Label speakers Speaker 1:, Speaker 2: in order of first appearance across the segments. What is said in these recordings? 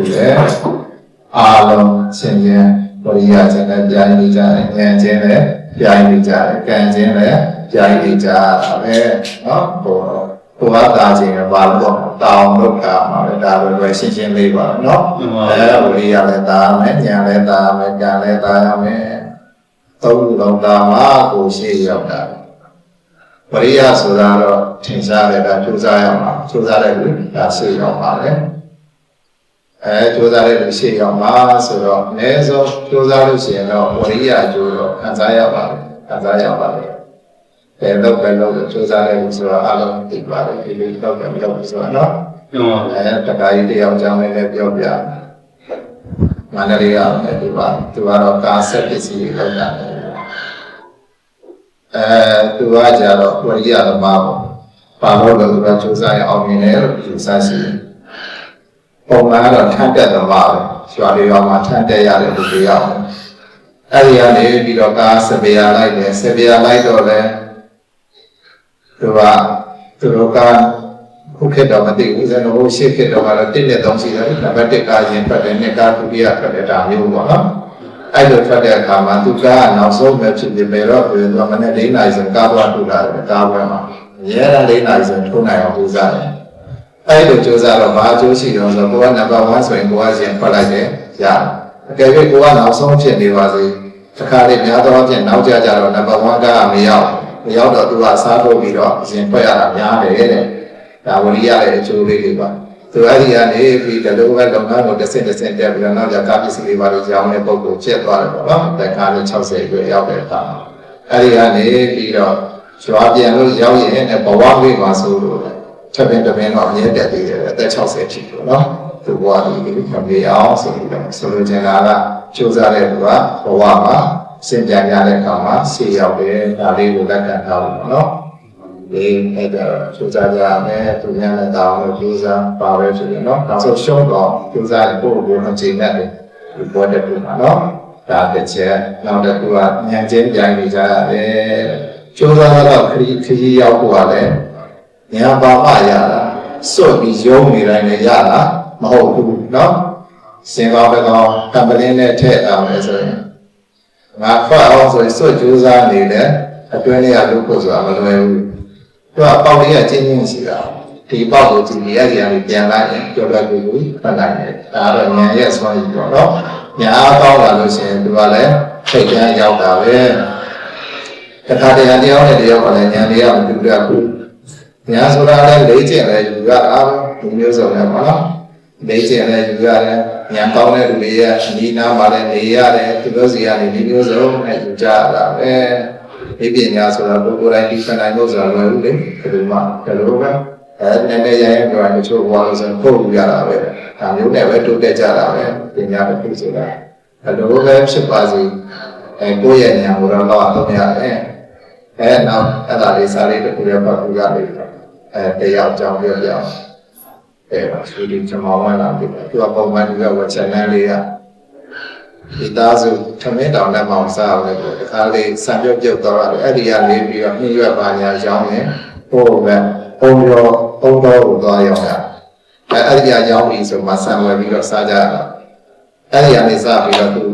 Speaker 1: တွေလည်းအားလုံးချင်းချင်းပရိယာချင်းလည်းပြိုင်နေကြတယ်ဉာဏ်ချင်းလည်းပြိုင်နေကြတယ်ကံချင်းလည်းပြိုင်နေကြတာပဲနော်ဘောဘဝတာခြင်းဘာလို့တော့တောင်းလို့ကာမှာပဲဒါပဲပဲရှင်းရှင်းလေးပါနော်အဲဝိရိယလည်းတာမယ်ဉာဏ်လည်းတာမယ်ကံလည်းတာရမယ်သုံးလုံးတာမှာကိုရှိရောက်တာဝိရိယဆိုတာတော့ထင်ရှားတယ်ဒါထူးခြားရမှာထူးခြားတဲ့လူဒါဆွေရောက်ပါလေ အဲကြိုးစားတဲ့လူရှိရောက်မှာဆိုတော့အနည်းဆုံးကြိုးစားလို့ရှိရင်တော့ဝရိယကြိုးတော့ခံစားရပါလေခံစားရပါလေအဲတော့ပဲလို့ကြိုးစားတဲ့လူဆိုတော့အလုံးသိပါတယ်ဒီလိုတော့ပဲမလုပ်ဘူးဆိုတော့နော်
Speaker 2: ဟုတ်ပါ
Speaker 1: အဲတခါကြီးတယောက်ကြောင်းလေးလည်းပြောပြမန္တလေးကလည်းဒီပါသူကတော့ကာဆက်ပစ္စည်းတွေလောက်တာအဲသူကကြတော့ဝရိယသမားပေါ့ပါလို့လည်းသူကစူးစမ်းရအောင်မြင်တယ်လို့ယူဆရှိတယ် ပုံမှန်ကတော့ထပ်တက်သမားပဲရွာလေးရွာမှာထပ်တက်ရတယ်လူတွေရောက်အဲ့ဒီကနေပြီးတော့ကာစပယ်ရလိုက်တယ်စပယ်ရလိုက်တော့လည်းသူကသူတို့ကခုခေတ်တော့မသိဘူးဇန်နဝါရီရှေ့ခေတ်တော့ကတော့1နဲ့3ရှိတယ်နံပါတ်1ကရင်ထွက်တယ်နှစ်ကဒုတိယထွက်တယ်ဒါမျိုးပေါ့နော်အဲ့လိုထွက်တဲ့အခါမှာသူကနောက်ဆုံးပဲဖြစ်ဖြစ်ပဲတော့ပြောတော့မနေ့၄နာရီဆိုကားသွားထူတာတယ်ကားပွဲမှာရဲရ၄နာရီဆိုထုံးနိုင်အောင်ပူစားတယ် အဲ့လိုစူးစမ်းတော့ဘာအကျိုးရှိတော့ဆိုကိုကနံပါတ်1ဆိုရင်ကိုကရင်ထွက်လိုက်တယ်ရအကယ်၍ကိုကနောက်ဆုံးဖြစ်နေပါစေတစ်ခါလေးများသောအားဖြင့်နောက်ကြကြတော့နံပါတ်1ကမရောက်မရောက်တော့သူကစားထုတ်ပြီးတော့ရင်ထွက်ရတာများတယ်တဲ့ဒါဝရိယရဲ့အကျိုးလေးတွေပါသူအဲ့ဒီကနေပြီးဒီလိုပဲလုပ်ငန်းကိုတစ်ဆင့်တစ်ဆင့်တက်ပြီးတော့နောက်ကြကားပစ္စည်းတွေပါလို့ကြောင်းတဲ့ပုံကိုဖြစ်သွားတယ်ပေါ့နော်တက္ကသိုလ်60ကျွေးရောက်တဲ့အခါအဲ့ဒီကနေပြီးတော့ကျွာပြန်လို့ရောက်ရင်ဘဝလေးပါဆိုလို့ ထပ်ပင်တပင်တော့အမြဲတက်ပြီးတယ်အသက်60ထိပေါ့နော်သူဘဝဒီလိုမပြေအောင်ဆိုပြီးတော့ဆိုလိုချင်တာကကြိုးစားတဲ့သူကဘဝမှာစင်ကြံရတဲ့အခါမှာဆေးရောက်တယ်ဒါလေးကိုလက်ခံထားလို့ပေါ့နော်ဒီအဲ့ဒါစူးစမ်းကြမယ်သူများနဲ့တောင်းလို့စူးစမ်းပါပဲဆိုရင်နော်နောက်ဆုံးရှုံးတော့စူးစမ်းပို့ဖို့မချိန်နဲ့ဒီပေါ်တဲ့ပုံမှာနော်ဒါတစ်ချက်နောက်တစ်ခုကညံချင်းကြိုင်နေကြရတယ်စူးစမ်းတော့ခရီးခရီးရောက်ဖို့ကလည်း ညာပါမရတာစွတ်ပြီးရုံးနေတိုင်းလည်းရတာမဟုတ်ဘူးနော်စင်ကောင်းပဲကောင်းကံပလင်းနဲ့ထည့်အောင်လေဆိုရင်ငါဖတ်အောင်ဆိုရင်စွတ်ကြိုးစားနေတယ်အတွင်းလေးကလုပ်ဖို့ဆိုတာမလွယ်ဘူးသူကပေါက်လေးကချင်းချင်းရှိတာဒီပေါက်ကိုကြည့်ပြီးအဲ့ဒီကနေပြန်လိုက်ရင်ကြော်လွယ်ကူကူဖတ်နိုင်တယ်ဒါတော့ဉာဏ်ရဲ့စွမ်းရည်ပေါ့နော်ဉာဏ်အားကောင်းလာလို့ရှိရင်သူကလည်းထိတ်တန်းရောက်တာပဲတခါတရံတယောက်နဲ့တယောက်ကလည်းဉာဏ်လေးကမတူတတ်ဘူး ဉာဏ်ဆိုတာလည်းလေးကျင့်လည်းယူရတာဒီမျိုးစုံနဲ့ပေါ့နော်လေးကျင့်လည်းယူရတယ်ဉာဏ်ကောင်းတဲ့လူတွေရဲ့အနီးနားမှာလည်းနေရတယ်သူတို့စီကနေဒီမျိုးစုံနဲ့ယူကြရတာပဲဒီပညာဆိုတာကိုယ်ကိုယ်တိုင်ဒီခဏလို့ဆိုတာလွယ်ဘူးလေဘယ်လိုမှဘယ်လိုပဲအဲနည်းနည်းရရင်ပြောရင်တချို့ဘဝလို့ဆိုရင်ပို့လို့ရတာပဲဒါမျိုးနဲ့ပဲတိုးတက်ကြတာပဲပညာတစ်ခုဆိုတာဘယ်လိုပဲဖြစ်ပါစေအဲကိုယ့်ရဲ့ဉာဏ်ကိုတော့တော့သုံးရတယ်အဲနောက်အဲ့ဒါလေးစားလေးတစ်ခုရပတ်ခုရလေး အဲတရားကြောင်းပြောပြအောင်အဲဆိုဒီကျွန်တော်ဝင်လာပြီသူကပုံမှန်ဒီကဝက်ချက်နန်းလေးကဒီသားစုထမင်းတောင်နဲ့မောင်စားအောင်လေတခါလေးစံပြုတ်ပြုတ်တော့တယ်အဲ့ဒီကနေပြီးတော့နှင်းရွက်ပါညာရောင်းရင်ဟိုပဲပုံရောပုံတော်ကိုသွားရောက်တာအဲ့အဲ့ဒီကရောင်းပြီးဆိုမှဆံဝယ်ပြီးတော့စားကြတာအဲ့ဒီကနေစားပြီးတော့သူ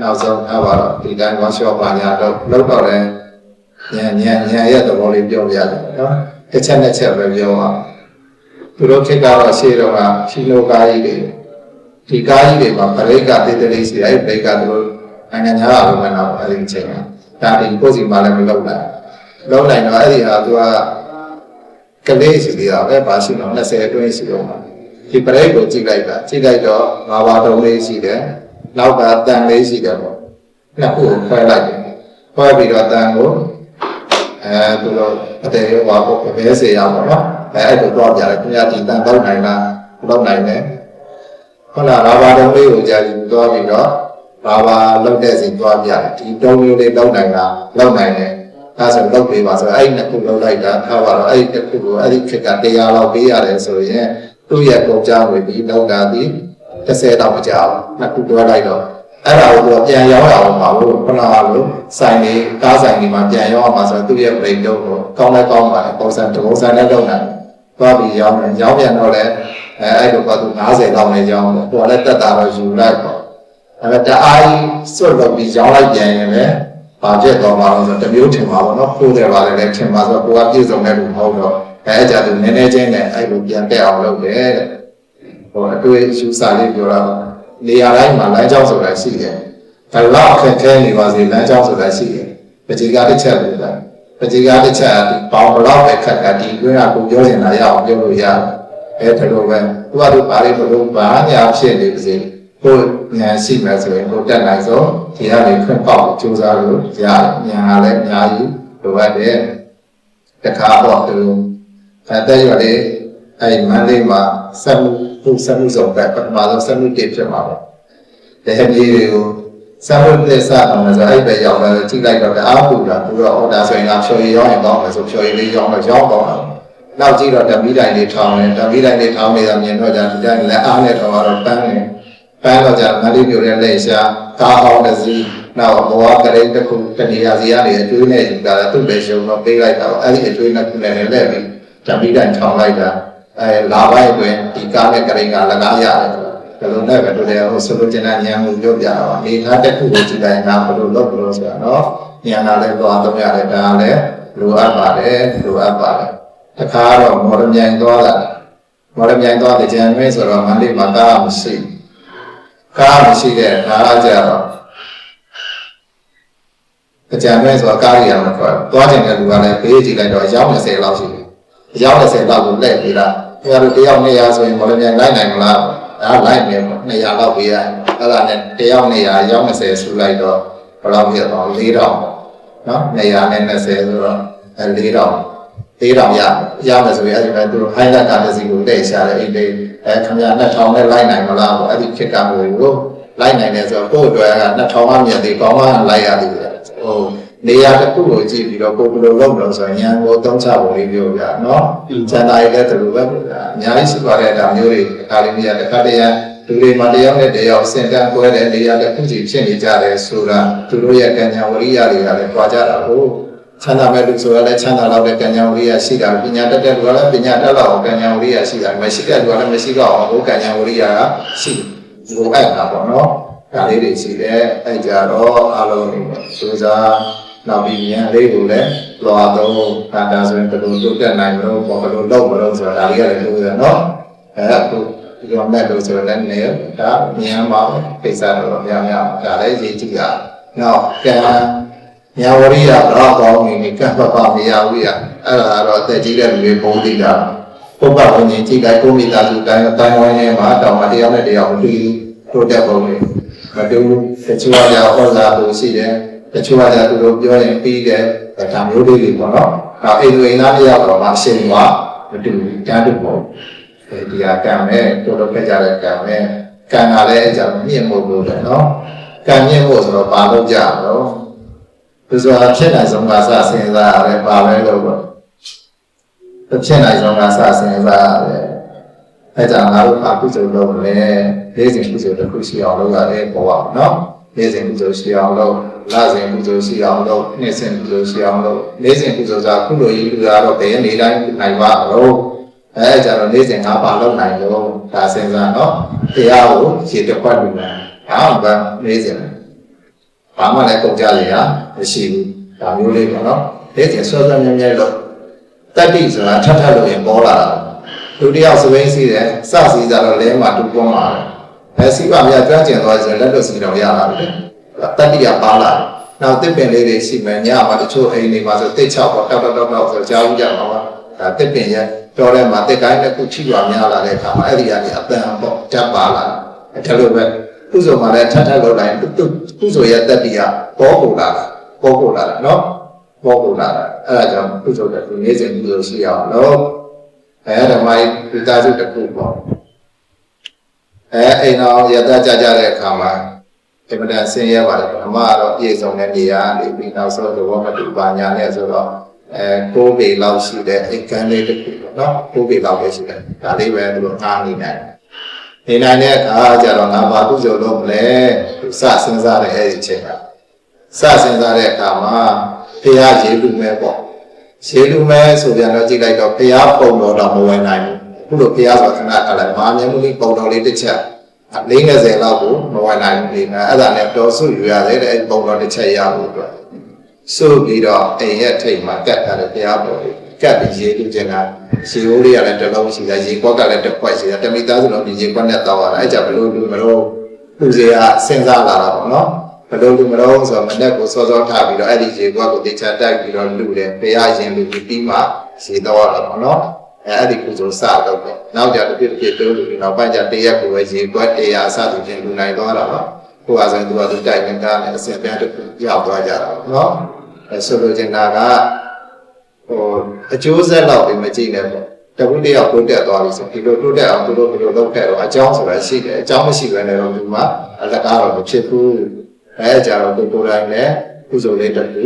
Speaker 1: နောက်ဆုံးအပါတော့ဒီတိုင်းဝါရှော့ပါညာတော့လောက်တော့တယ်ညံညံညံရဲ့သဘောလေးပြောပြရတယ်နော် တစ်ချက်နဲ့ချက်ပဲပြောပါသူတို့ခေတ်ကတော့ရှေ့တော့ကရှီလိုကားကြီးတွေဒီကားကြီးတွေမှာဗရိတ်ကတေးသေးရှိတယ်အဲ့ဗရိတ်ကသူတို့နိုင်ငံခြားအလုံးမနာဘူးအဲ့ဒီအချိန်ကဒါဒီကိုယ်စီမှာလည်းမလုပ်နိုင်လုပ်နိုင်တော့အဲ့ဒီဟာသူကကလေးစီလေးတော့ပဲပါရှိတော့20အတွင်းရှိတော့မှာဒီဗရိတ်ကိုကြည့်လိုက်တာကြည့်လိုက်တော့ငါးပါးတုံးလေးရှိတယ်နောက်ကတန်လေးရှိတယ်ပေါ့နှစ်ခုကိုခွဲလိုက်တယ်ခွဲပြီးတော့တန်ကို အဲသူတို့အတေရောပါပေါ့ဘယ်စေရပါတော့အဲအဲ့လိုတော့ပြတယ်ခင်ဗျာဒီတန်တော့နိုင်လားတော့နိုင်တယ်ခုနရာဘာတုံးလေးကိုကြာယူသွားပြီးတော့ရာဘာလောက်တဲ့စီသွားပြတယ်ဒီတုံးမျိုးလေးလောက်နိုင်တာလောက်နိုင်တယ်အဲဆိုလောက်ပေးပါဆိုတော့အဲ့ဒီနှစ်ခုလောက်လိုက်တာထားပါတော့အဲ့ဒီတစ်ခုကိုအဲ့ဒီခက်ကတရားလောက်ပေးရတယ်ဆိုရင်သူ့ရဲ့ကုန်ကြဝင်ပြီးလောက်တာဒီ30တောင်မကြောက်နှစ်ခုတွဲလိုက်တော့ အဲ့ဒါကိုသူပြန်ရောက်ရအောင်ပါလို့ခုနကလိုစိုင်းနေကားဆိုင်တွေမှာပြန်ရောက်အောင်ပါဆိုတော့သူ့ရဲ့ပြိတုံးကိုကောင်းလဲကောင်းပါလေပုံစံတစ်ပုံစံနဲ့လောက်နိုင်သွားပြီးရောင်းတယ်ရောင်းပြန်တော့လည်းအဲအဲ့လိုကသူ90လောက်နဲ့ရောင်းတယ်ကိုယ်လည်းတက်တာတော့ယူလိုက်ပေါ့အဲဒါတအားကြီးစွတ်တော့ပြီးရောင်းလိုက်ပြန်ရင်လည်းဘာဖြစ်သွားမှာလဲဆိုတော့တစ်မျိုးထင်ပါဘောနော်ဖိုးတယ်ပါလေလည်းထင်ပါဆိုတော့ကိုကပြည့်စုံတဲ့လူမဟုတ်တော့အဲအကြသူနည်းနည်းချင်းနဲ့အဲ့လိုပြန်တက်အောင်လုပ်တယ်တဲ့ဟိုအတွေ့အယူဆလေးပြောတာ နေရာတိုင်းမှာလမ်းကြောင်းဆိုတာရှိတယ်ဘယ်လောက်ခက်ခဲနေပါစေလမ်းကြောင်းဆိုတာရှိတယ်ပကြေကတစ်ချက်လို့လားပကြေကတစ်ချက်ပေါင်းဘလောက်ပဲခက်ခက်ဒီတွင်းကကိုပြောနေတာရအောင်ပြောလို့ရတယ်အဲဒါလိုပဲသူကသူပါလိမ့်မလို့ဘာညာဖြစ်နေပါစေကိုဉာဏ်ရှိမှဆိုရင်ကိုတက်နိုင်ဆုံးဒီကနေခွင့်ပေါက်ကြိုးစားလို့ရတယ်ဉာဏ်ကလည်းအများကြီးလိုအပ်တယ်တခါတော့သူအဲတဲ့ရလေအဲမန္တလေးမှာစက်မှု ခုစက်မှုဆောင်ကပထမဆုံးစက်မှုတစ်ဖြစ်မှာပေါ့။တဲ့ပြေးတွေကိုစက်မှုတစ်စအောင်လဲဆိုအဲ့ပဲရောက်လာတော့ကြည့်လိုက်တော့အားပူတာသူတော့အော်ဒါဆိုရင်ငါဖြော်ရည်ရောက်ရင်ကောင်းမယ်ဆိုဖြော်ရည်လေးရောက်တော့ရောက်တော့တာ။နောက်ကြည့်တော့ဓမီတိုင်းလေးထောင်းတယ်ဓမီတိုင်းလေးထောင်းနေတာမြင်တော့ကြဒီတိုင်းလည်းအားနဲ့ထောင်းတော့ပန်းတယ်။ပန်းတော့ကြမလေးမျိုးနဲ့လက်ရှာကားဟောင်းတစ်စီးနောက်ဘဝကလေးတစ်ခုတနေရာစီရနေအကျွေးနဲ့ယူတာသူ့ပဲယုံတော့ပေးလိုက်တာအဲ့ဒီအကျွေးနဲ့ခုနဲ့လည်းလက်ပြီးဓမီတိုင်းထောင်းလိုက်တာ။ အဲလာပိုင်းအတွင်းဒီကားနဲ့ကရင်ကလကားရတယ်ဘယ်လိုနဲ့ပဲတို့တယ်ဟိုဆိုလိုချင်တဲ့ဉာဏ်ကိုပြောပြတာပါအနေထားတစ်ခုကိုကြည့်တိုင်းကဘယ်လိုလုပ်ဘယ်လိုဆိုတာနော်ဉာဏ်ကလည်းသွားတော့ရတယ်ဒါကလည်းလိုအပ်ပါတယ်လိုအပ်ပါတယ်တခါတော့မော်ရမြိုင်သွားတာမော်ရမြိုင်သွားတဲ့ဉာဏ်မင်းဆိုတော့မန္တလေးမှာကားမရှိကားမရှိတဲ့ဒါကကြတော့အကြံမဲ့ဆိုတော့ကားရရမှာခေါ်သွားကျင်တဲ့လူကလည်းဘေးကြည့်လိုက်တော့အယောက်20လောက်ရှိတယ်အယောက်20လောက်ကိုလက်ပြီးတာ အဲဒါတယောက်200ဆိုရင်မော်ရမြိုင်လိုက်နိုင်မလားဒါလိုက်နေပေါ့200လောက်ပေးရတယ်အဲ့ဒါနဲ့တယောက်200ရောက်20ဆူလိုက်တော့ဘယ်လောက်ပြတော့4000ပေါ့နော်200နဲ့20ဆိုတော့အဲ4000 4000ရရမယ်ဆိုရင်အဲ့ဒီပဲသူတို့ highlight ကတစ်စီကိုတိတ်ရှာတယ်အိတ်တိတ်အဲခင်ဗျာ2000နဲ့လိုက်နိုင်မလားပေါ့အဲ့ဒီခက်ကမျိုးကိုလိုက်နိုင်တယ်ဆိုတော့ကိုယ့်အတွက်က2000မှမြတ်သေးကောင်းမှလိုက်ရသေးတယ်ဟို နေရာတစ်ခုကိုကြည့်ပြီးတော့ကိုယ်ဘယ်လိုလုပ်လို့ဆိုရင်ဉာဏ်ကိုသုံးချပုံလေးပြောပြနော်ကျန်တာရတဲ့တူပဲပေါ့ဗျာအများကြီးရှိပါတယ်ဒါမျိုးတွေအခါလေးမြတ်တစ်ခါတည်းလူတွေမှာတယောက်နဲ့တယောက်စင်တန်းကွဲတဲ့နေရာတစ်ခုစီဖြစ်နေကြတယ်ဆိုတာသူတို့ရဲ့ကံညာဝရိယတွေကလည်းကြွားကြတာကိုချမ်းသာမဲ့လူဆိုရလဲချမ်းသာတော့တဲ့ကံညာဝရိယရှိတာပညာတတ်တဲ့လူကလည်းပညာတတ်တော့ကံညာဝရိယရှိတာမရှိတဲ့လူကလည်းမရှိတော့ဘူးကံညာဝရိယကရှိဒီလိုအဲ့ဒါပေါ့နော်ဒါလေးတွေရှိတယ်အဲ့ကြတော့အလုံးနေစူးစား နောက်ပြီးဉာဏ်လေးကိုလည်းလွာတော့ဒါဒါဆိုရင်ဘယ်လိုတုတ်တက်နိုင်မလို့ဘယ်လိုလုပ်မလို့ဆိုတာဒါလေးရတယ်လို့ရနော်အဲ့ဒါဒီလိုမဲ့လို့ဆိုတော့လည်းနေဒါဉာဏ်မှာပိဿာတော့များများဒါလည်းရေးကြည့်ရနောက်ကံညာဝရိယတော့ကောင်းနေကံပပမရဘူးရအဲ့ဒါတော့အသက်ကြီးတဲ့လူတွေပုံသိတာပုပ္ပဝိညာဉ်ကြည့်လိုက်ကိုမိသားစုတိုင်းအတိုင်းဝိုင်းထဲမှာတောင်မှတရားနဲ့တရားမတူဘူးတိုးတက်ပုံတွေမတူဘူးတချို့ကဟောလာလို့ရှိတယ် တချို့ကသူတို့ပြောရင်ပြီးတယ်ဒါမျိုးလေးတွေပေါ့နော်အဲအိမ်လူအိမ်သားတရားတော့မှအရှင်ကမတူဘူးကြားတူပေါ့အဲဒီဟာကံမဲ့တို့တော့ဖက်ကြတဲ့ကံမဲ့ကံကလည်းအကြောင်းမြင့်မို့လို့လေနော်ကံမြင့်ဖို့ဆိုတော့ဘာလို့ကြတော့သူဆိုတာဖြစ်နိုင်ဆုံးကစစဉ်းစားရတယ်ပါပဲလို့ပေါ့ဖြစ်နိုင်ဆုံးကစစဉ်းစားရတယ်အဲကြောင့်ငါတို့ဘာကုသိုလ်လုပ်လဲလေးစဉ်ကုသိုလ်တစ်ခုရှိအောင်လုပ်ရတယ်ပေါ့ပါနော်လေးစဉ်ကုသိုလ်ရှိအောင်လုပ် လစဉ်ကုသိုလ်ရှိအောင်လုပ်နှစ်စဉ်ကုသိုလ်ရှိအောင်လုပ်လေးစဉ်ကုသိုလ်ကကုသိုလ်ကြီးလူသားတော့ဘယ်နေတိုင်းနိုင်ပါတော့အဲကြတော့လေးစဉ်ငါပါလုပ်နိုင်လို့ဒါစဉ်းစားနော်တရားကိုရေတစ်ခွက်လူတယ်ဟာဘာလေးစဉ်ဘာမှလည်းကုန်ကြလေဟာမရှိဘူးဒါမျိုးလေးပေါ့နော်လေးစဉ်ဆွဲဆွဲမြဲမြဲလို့တတိဆိုတာထပ်ထပ်လို့ရင်ပေါ်လာတာလူတယောက်စပိန်စီးတယ်စစီးကြတော့လဲမှာတူပွန်းလာတယ်အဲစီးပါမြတ်ကျွမ်းကျင်သွားဆိုရင်လက်လွတ်စီးတော့ရလာတယ် တတိယပါလာနောက်တစ်ပင်လေးတွေရှိမယ်ညမှာတချို့အိမ်တွေမှာဆိုတစ်ချောက်ပေါ့တောက်တောက်တောက်တောက်ဆိုကြားဦးကြမှာပါဒါတစ်ပင်ရဲ့ပြောထဲမှာတစ်ကိုင်းတစ်ခုချိသွားများလာတဲ့အခါမှာအဲ့ဒီကနေအပန်ပေါ့ဓာတ်ပါလာတယ်ဒါလိုပဲကုစုံမှာလည်းထပ်ထပ်လုပ်လိုက်ကုစုံရဲ့တတိယပေါ်ပေါ်လာတာပေါ်ပေါ်လာတာနော်ပေါ်ပေါ်လာတာအဲ့ဒါကြောင့်ကုစုံတဲ့ဒီနေ့စဉ်ကုစုံရှိအောင်လို့အဲဓမ္မဤပိသားစုတစ်ခုပေါ့အဲအိမ်တော်ရတကြကြတဲ့အခါမှာ အမှန်တန်ဆင်းရဲပါတယ်အမကတော့ပြေဆုံးတဲ့နေရာနေပြီးနောက်ဆုံးသဘောမတူပါညာနဲ့ဆိုတော့အဲကိုးပေလောက်ရှိတဲ့အိတ်ကန်းလေးတစ်ခုပေါ့နော်ကိုးပေလောက်ပဲရှိတယ်ဒါလေးပဲသူတို့ငားနေနိုင်နေနိုင်တဲ့အခါကျတော့ငါဘာကုသိုလ်လုပ်မလဲစစဉ်းစားတဲ့အဲ့ဒီအချိန်ကစစဉ်းစားတဲ့အခါမှာဖះရေလူမဲ့ပေါ့ဖရေလူမဲဆိုပြန်တော့ကြည့်လိုက်တော့ဘုရားပုံတော်တော့မဝင်နိုင်ဘူးခုလိုဘုရားဆိုခဏခါလိုက်မာမြတ်မုနိပုံတော်လေးတစ်ချက် 40လောက်ကိုမဝင်နိုင်ဘူးလေအဲ့ဒါနဲ့တော်စုယူရတယ်တဲ့အဲ့ပုံတော်တစ်ချက်ရဖို့အတွက်ဆိုပြီးတော့အိမ်ရဲ့ထိတ်မှာကတ်ထားတဲ့ဘုရားပုံလေးကတ်ပြီးရေလူကျင်တာရေအိုးလေးကလည်းတစ်လုံးရှိတယ်ရေကွက်ကလည်းတစ်ခွက်ရှိတယ်တမိသားစုလုံးဒီရေကွက်နဲ့တောက်ရတာအဲ့ကြဘလို့လူမလို့သူစီကစဉ်းစားလာတာပေါ့နော်ဘယ်လိုလူမလို့ဆိုတော့မနဲ့ကိုစောစောထားပြီးတော့အဲ့ဒီရေကွက်ကိုတေချာတိုက်ပြီးတော့လူတယ်ဘုရားရင်လူပြီးပြီးမှရေတော့ရတာပေါ့နော် အဲအဲ့ဒီကုသိုလ်စတော့ပဲနောက်ကြတစ်ပြည့်တစ်ပြည့်တိုးလူပြီးနောက်ပိုင်းကျတရက်ကိုပဲရေကွက်တရားအစသူချင်းလူနိုင်သွားတာပါကိုယ်ကဆိုရင်သူကသူတိုက်နေတာနဲ့အစင်ပြန်တစ်ခုရောက်သွားကြတာပေါ့နော်အဲဆိုလိုချင်တာကဟိုအကျိုးဆက်တော့ပြီးမကြည့်နဲ့ပေါ့တခုတယောက်တိုးတက်သွားပြီဆိုဒီလိုတိုးတက်အောင်သူတို့ဘယ်လိုလုပ်ခဲ့တော့အကြောင်းဆိုတာရှိတယ်အကြောင်းမရှိဘဲနဲ့တော့ဒီမှာအလကားတော့မဖြစ်ဘူးအဲကြတော့ကိုကိုယ်တိုင်လည်းကုသိုလ်လေးတစ်ခု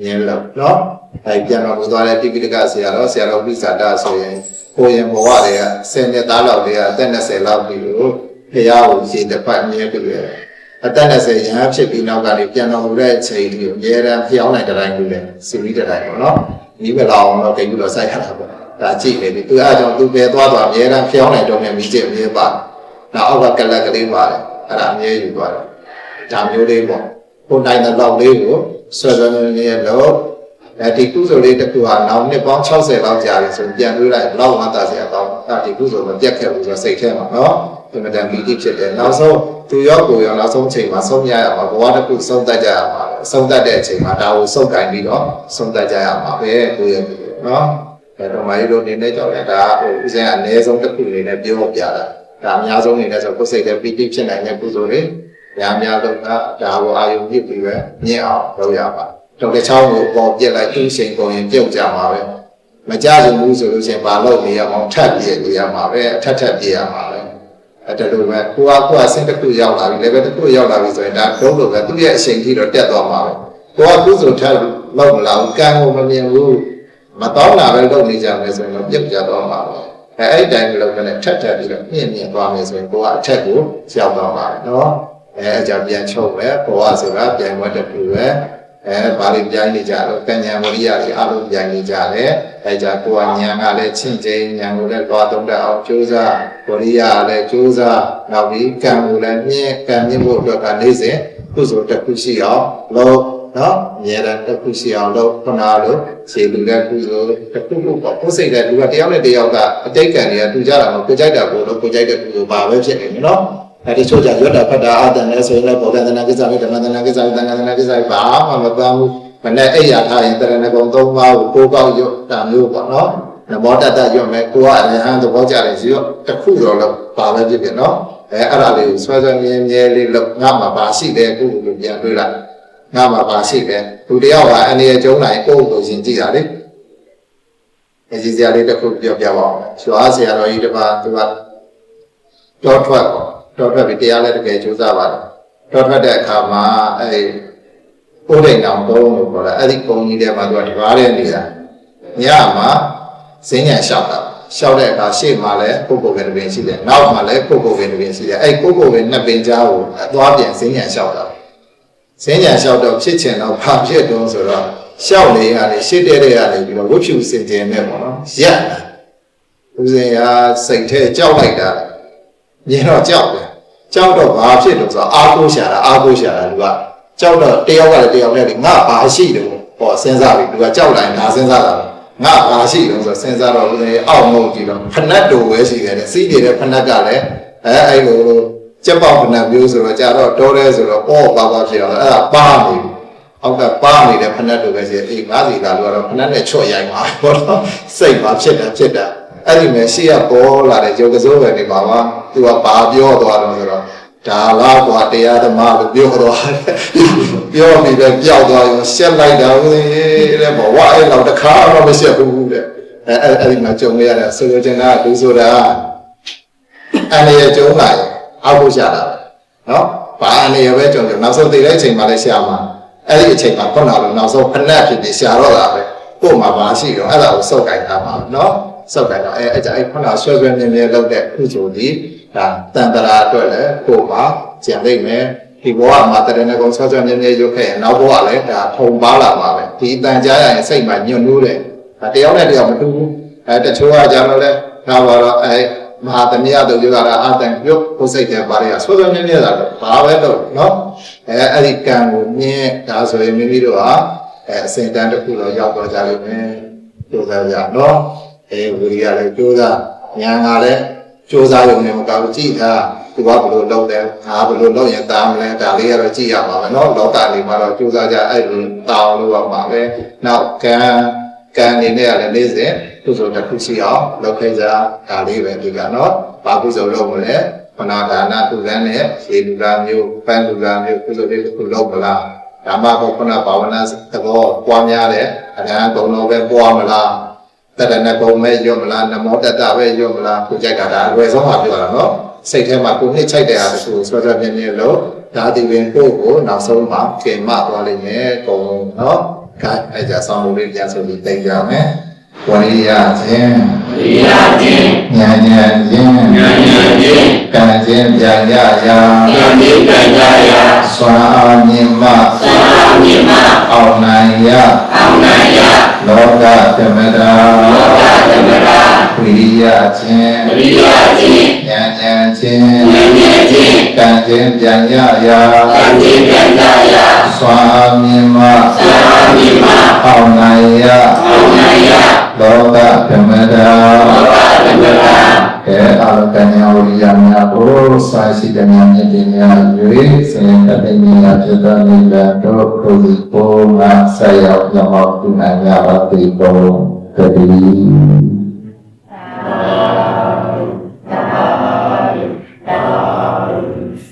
Speaker 1: မြင်လို့နော် အဲပြန်တော့ကိုသွားတဲ့တိပိဋကဆရာတော်ဆရာတော်ပိစ္ဆာတဆိုရင်ကိုရင်ဘဝတွေက10နှစ်သားလောက်တည်းကအသက်20လောက်ပြီလို့ဖះကိုရှင်းတစ်ပတ်မြဲပြည့်ရတယ်အသက်20ရဟန်းဖြစ်ပြီးနောက်ကနေပြန်တော်မူတဲ့အချိန်ဒီကိုအများရန်ဖျောင်းနိုင်တဲ့တိုင်းလို့လဲစီပြီးတဲ့တိုင်းပေါ့နော်ဒီဘက်လောက်အောင်တော့ကိဘူးတော့စိုက်ရတာပေါ့ဒါကြည့်နေပြီသူအားကြောင့်သူပဲသွားသွားအများရန်ဖျောင်းနိုင်တော့မြင်ပြီးကြည့်အမြဲပါနောက်အောက်ကကလက်ကလေးပါတယ်အဲ့ဒါအမြဲယူသွားတယ်ဒါမျိုးလေးပေါ့ကိုနိုင်တဲ့လောက်လေးကိုဆွဲဆွဲနေနေရတော့ အဲဒီကုသိုလ်လေးတစ်ခုဟာနောက်နှစ်ပေါင်း60လောက်ကြာပြီဆိုရင်ပြန်တွေးလိုက်ဘလောက်ဝမ်းသာစရာကောင်းအဲဒီကုသိုလ်မပြတ်ခဲ့ဘူးဆိုတော့စိတ်ထဲမှာနော်ဒီမတန်ပီတိဖြစ်တယ်နောက်ဆုံးသူရောကိုရောနောက်ဆုံးချိန်မှာဆုံးရရမှာဘဝတစ်ခုဆုံးတတ်ကြရမှာဆုံးတတ်တဲ့အချိန်မှာဒါကိုစုပ်ကင်ပြီးတော့ဆုံးတတ်ကြရမှာပဲကိုရနော်အဲတော့မာရီတို့နေနေကြောက်တယ်ဒါဟိုဥစဉ်ကအနည်းဆုံးတစ်ခုလေးနဲ့ပြောပြတာဒါအများဆုံးနေနဲ့ဆိုကိုယ်စိတ်ထဲပီတိဖြစ်နိုင်တဲ့ကုသိုလ်တွေများများတော့ဒါကိုအာယုံပြစ်ပြီးပဲမြင့်အောင်လုပ်ရပါ တော့တစ်ချောင်းကိုပေါ်ပြက်လိုက်သူ့ချိန်ကုန်ရင်ပြုတ်ကြမှာပဲမကြရင်ဘူးဆိုလို့ရှိရင်ဘာလုပ်နေရအောင်ထပ်ပြည့်နေရမှာပဲအထက်ထပ်ပြည့်ရမှာပဲအဲ့ဒါလိုပဲကိုကကိုကဆင်းတစ်ခုရောက်လာပြီ level တစ်ခုရောက်လာပြီဆိုရင်ဒါဒုံးလို့ပဲသူ့ရဲ့အချိန်ကြီးတော့တက်သွားမှာပဲကိုကသူ့ဆိုထပ်လောက်မလာဘူးကံကိုမမြင်ဘူးမတော်လာပဲလုပ်နေကြမယ်ဆိုရင်တော့ပြတ်ကြတော့မှာပဲအဲအဲ့ဒီတိုင်းလုပ်ကနေထပ်ထပ်ပြီးတော့မြင့်မြင့်သွားမယ်ဆိုရင်ကိုကအထက်ကိုရောက်သွားမှာနော်အဲအကြပြန်ချုပ်ပဲဘဝဆိုတာပြန်ဝတ်တစ်ခုပဲ အဲဘာလို့ပြန်နေကြတော့ကဉ္ဉံဝရိယတွေအလုံးပြန်နေကြတယ်အဲကြကိုယ်ကဉာဏ်ကလည်းချင်းချင်းဉာဏ်ကိုလည်းသွားသုံးတတ်အောင်ကြိုးစားဝရိယကလည်းကြိုးစားနောက်ပြီးကံကိုလည်းမြင့်ကံမြင့်ဖို့အတွက်ကနေ့စဉ်ကုသိုလ်တစ်ခုရှိအောင်လုပ်နော်အများတန်းတစ်ခုရှိအောင်လုပ်ခုနလိုခြေလူတဲ့ကုသိုလ်တစ်ခုခုပေါ့ကိုယ်စိတ်တဲ့လူကတယောက်နဲ့တယောက်ကအတိတ်ကံတွေကတူကြတာမဟုတ်ကိုကြိုက်တာကိုတော့ကိုကြိုက်တဲ့ကုသိုလ်ပါပဲဖြစ်နေတယ်နော် အဲဒီချို့ကြရွတ်တာဖတ်တာအာတန်လဲဆိုရင်လည်းဘောဂန္တနာကိစ္စပဲဓမ္မန္တနာကိစ္စပဲသံဃာန္တနာကိစ္စပဲဘာမှမပန်းဘူးမနဲ့အိယာထားရင်တရဏဂုံ၃ပါးကိုကိုးကောက်ရွတ်တာမျိုးပေါ့နော်နမောတတရွတ်မယ်ကိုကအရဟံသဘောကြတယ်စီရောတစ်ခုတော့လို့ပါပဲဖြစ်ဖြစ်နော်အဲအဲ့ဒါလေးကိုဆွဲဆွဲမြဲမြဲလေးလို့ငါမှပါရှိတယ်ကိုကိုပြန်တွေးလိုက်ငါမှပါရှိတယ်လူတယောက်ဟာအနေအကျုံးနိုင်ကိုကိုရှင်ကြည့်တာလေအဲဒီစရာလေးတစ်ခုပြောပြပါအောင်ရွာဆရာတော်ကြီးတစ်ပါးသူကပြောထွက်ပေါ့ တော်ထွက်ပြီးတရားလည်းတကယ်ကြိုးစားပါတယ်တော်ထွက်တဲ့အခါမှာအဲဒီကိုယ်တိုင်တောင်သုံးလို့ခေါ်တာအဲ့ဒီပုံကြီးထဲမှာသူကတကားတဲ့နေတာညမှာစဉ္ညာလျှောက်တာလျှောက်တဲ့အခါရှေ့မှာလည်းကိုကိုယ်ကတပင်ရှိတယ်နောက်မှာလည်းကိုကိုယ်ကတပင်ရှိတယ်အဲ့ကိုကိုယ်ကနှစ်ပင်ကြားကိုအသွားပြန်စဉ္ညာလျှောက်တာစဉ္ညာလျှောက်တော့ဖြစ်ချင်တော့ဘာဖြစ်တုံးဆိုတော့လျှောက်နေရတယ်ရှေ့တဲ့တဲ့ရတယ်ပြီးတော့ဝှဖြူစင်ကြယ်နဲ့ပေါ့နော်ရက်တာဦးစင်ကစိတ်ထဲကြောက်လိုက်တာမြင်တော့ကြောက်တယ် ကြောက်တော့ဘာဖြစ်လို့ဆိုတော့အာကိုရှာတာအာကိုရှာတာလူကကြောက်တော့တယောက်ကလည်းတယောက်နဲ့လေငါဘာရှိတယ်ဟောစဉ်းစားပြီလူကကြောက်လိုက်ဒါစဉ်းစားတာငါဘာရှိတယ်ဆိုတော့စဉ်းစားတော့ဦးနေအောက်ငုံကြည့်တော့ဖနတ်တူပဲရှိတယ်စီးနေတဲ့ဖနတ်ကလည်းအဲအဲ့လိုလိုကြက်ပေါက်ဖနတ်မျိုးဆိုတော့ကြာတော့တောရဲဆိုတော့အော်ပါပါဖြစ်တော့အဲ့ဒါပါနေပြီအောက်ကပါနေတဲ့ဖနတ်တူပဲရှိတယ်အေးငါးစီကလူကတော့ဖနတ်နဲ့ချော့ရိုင်းပါဘောတော့စိတ်ပါဖြစ်တာဖြစ်တာအဲ့ဒီမဲ့ရှေ့ကပေါ်လာတဲ့ယောဂစိုးပဲနေပါပါ သူကဘာပြောသွားတော့ဆိုတော့ဒါလားကွာတရားဓမ္မလို့ပြောသွားတယ်ပြောပြီးပဲပျောက်သွားရောရှက်လိုက်တာဦးတဲ့ဘဝအဲ့လောက်တစ်ခါမှမရှက်ဘူးတဲ့အဲအဲ့အဲ့ဒီမှာကြုံရတဲ့ဆိုလိုချင်တာကလူဆိုတာအနေရကြုံလာရင်အောက်ဖို့ရှာတာပဲနော်ဘာအနေရပဲကြုံကြုံနောက်ဆုံးသိတဲ့အချိန်မှလည်းရှာမှာအဲ့ဒီအချိန်မှာခုနကလိုနောက်ဆုံးဖဏတ်ဖြစ်ပြီးရှာတော့တာပဲကို့မှာဘာရှိတော့အဲ့ဒါကိုစောက်ကင်ထားမှာနော်စောက်တယ်တော့အဲအဲ့ကြအဲ့ခုနဆွဲဆွဲမြဲမြဲလုပ်တဲ့ကုသိုလ်ဒီ ဒါတန်တရာအတွက်လည်းကိုယ်ပါကျန်လိမ့်မယ်ဒီဘဝမှာတရဏဂုံဆွဲဆွဲမြဲမြဲရုပ်ခဲ့ရင်နောက်ဘဝလည်းဒါထုံပါလာမှာပဲဒီတန်ကြားရရင်စိတ်မှာညွတ်နှူးတယ်ဒါတယောက်နဲ့တယောက်မတူဘူးအဲတချို့ကကြတော့လဲဒါပါတော့အဲမဟာသမီးအတို့ယူတာအာတန်ပြုတ်ကိုစိတ်တယ်ပါရဆွဆွမြဲမြဲတာတော့ဘာပဲတော့နော်အဲအဲ့ဒီကံကိုမြင်ဒါဆိုရင်မိမိတို့ဟာအဲအစဉ်တန်းတစ်ခုတော့ရောက်တော့ကြလိမ့်မယ်ကြိုးစားကြနော်အဲဝိရိယလည်းကြိုးစားဉာဏ်ကလည်း ကြိုးစားရုံနဲ့မကဘူးကြည့်တာသူကဘယ်လိုလုပ်တယ်ငါဘယ်လိုလုပ်ရင်တားမလဲဒါလေးကတော့ကြည့်ရပါမယ်နော်လောကနေမှာတော့ကြိုးစားကြအဲ့လိုတောင်းလို့ရမှာပဲနောက်ကံကံအနေနဲ့ကလည်းနေ့စဉ်သူ့ဆိုတစ်ခုရှိအောင်လုပ်ခဲ့ကြဒါလေးပဲဒီကနော်ဘာကုစုံလုပ်မလဲခဏဒါနသူလန်းနဲ့ရေလူလာမျိုးပန်းလူလာမျိုးကုစုံလေးတစ်ခုလုပ်မလားဓမ္မဘောခဏဘာဝနာသဘောပွားများတယ်အရဟံကုံတော်ပဲပွားမလား တရဏဂုံပဲရွတ်မလားနမောတတပဲရွတ်မလားကိုကြိုက်တာဒါအလွယ်ဆုံးပါပြောတာနော်စိတ်ထဲမှာကိုနှစ်ချိုက်တဲ့အားတစ်ခုဆွဲဆွဲပြင်းပြင်းလို့ဒါဒီဝင်ကိုယ့်ကိုနောက်ဆုံးမှာကေမသွားလိမ့်မယ်ကုံနော်ကဲအဲ့ကြဆောင်းလို့လေးပြန်ဆိုပြီးတိတ်ကြမယ်ဝရိယခြင်း
Speaker 2: ဝိရခြင်း
Speaker 1: ဉာဏ်ဉာဏ်ခြင်း
Speaker 2: ဉာဏ်ဉာဏ်ခြင်း
Speaker 1: ကံခြင်းပြရရာ
Speaker 2: ဉာဏ်ဉာဏ်ကံကြရာ
Speaker 1: စွာအားမြင်မှ
Speaker 2: သာ မြင်မ
Speaker 1: အောင်နိုင်ရ
Speaker 2: အောင်နိုင်ရာ
Speaker 1: လောကဓမ္မတာ
Speaker 2: လောကသမရာ
Speaker 1: ဝိရိယခြင်း
Speaker 2: ဝိရခြင်း
Speaker 1: ဉာဏ်ဉာဏ်ခြင်း
Speaker 2: ဉာဏ်ဉာဏ်ခြင်း
Speaker 1: ကံခြင်းပြရရာ
Speaker 2: ကံခြင်းကံကြရာ
Speaker 1: စွာအားမြင်မှ
Speaker 2: သာမြင်မ
Speaker 1: အောင်နိုင်ရ
Speaker 2: အောင်နိုင်ရာ
Speaker 1: လောကဓမ္မတာ
Speaker 2: လောကသမရာ
Speaker 1: ကဲအာလကညာဝိရိယများကိုစာရှိတဲ့များမြင့်တင်များ၍စေတသိက်များဖြစ်သောနိဗ္ဗာန်တို့ကိုယ်စီကိုယ်ငါဆက်ရောက်ရောက်ပြုနိုင်ကြပါသည်ကုန်တည်း